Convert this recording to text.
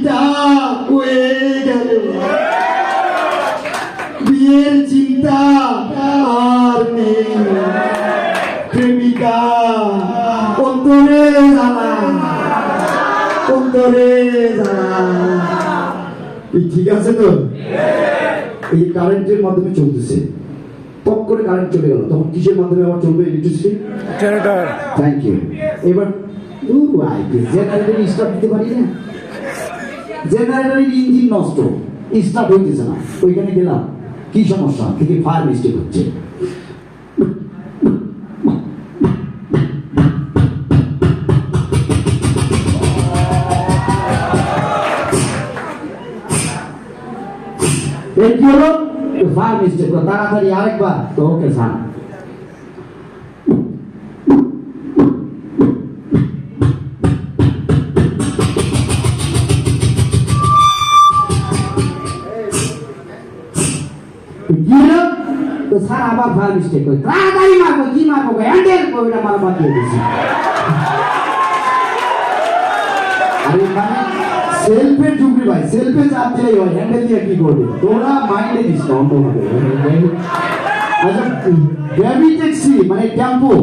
চিন্তা হয়ে গেল। বিয়ের চিন্তা আর নেই। প্রেমিকা অন্তরে জানা। অন্তরে জানা। ঠিক আছে তো? এই কারেন্টের মাধ্যমে চলতেছে। পক করে কারেন্ট চলে গেল। তখন কিসের মাধ্যমে আবার চলবে ইলেকট্রিসিটি জেনারেটর থ্যাংক ইউ এবার জেনারেটর স্টার্ট দিতে পারি না। জেনারেটরের ইঞ্জিন নষ্ট। স্টার্ট হইতেছে না। ওইখানে গেলাম। কি সমস্যা? থেকে ফায়ার মিস্টেক হচ্ছে। তাড়াতাড়ি আরেকবার। তো ওকে সান গিয়ে তো স্যার আবার ফায়ার মিস্টেক করে তাড়াতাড়ি মারবো কি মারবো হ্যান্ডেল ওইটা মারা বাতিয়ে দিয়েছি আরে মানে সেলফের যুগরি ভাই সেলফে চাপ দিলেই হয় হ্যান্ডেল দিয়ে কি করবে তোমরা মাইন্ডে দিস না অন্যভাবে আচ্ছা বেবি ট্যাক্সি মানে টেম্পো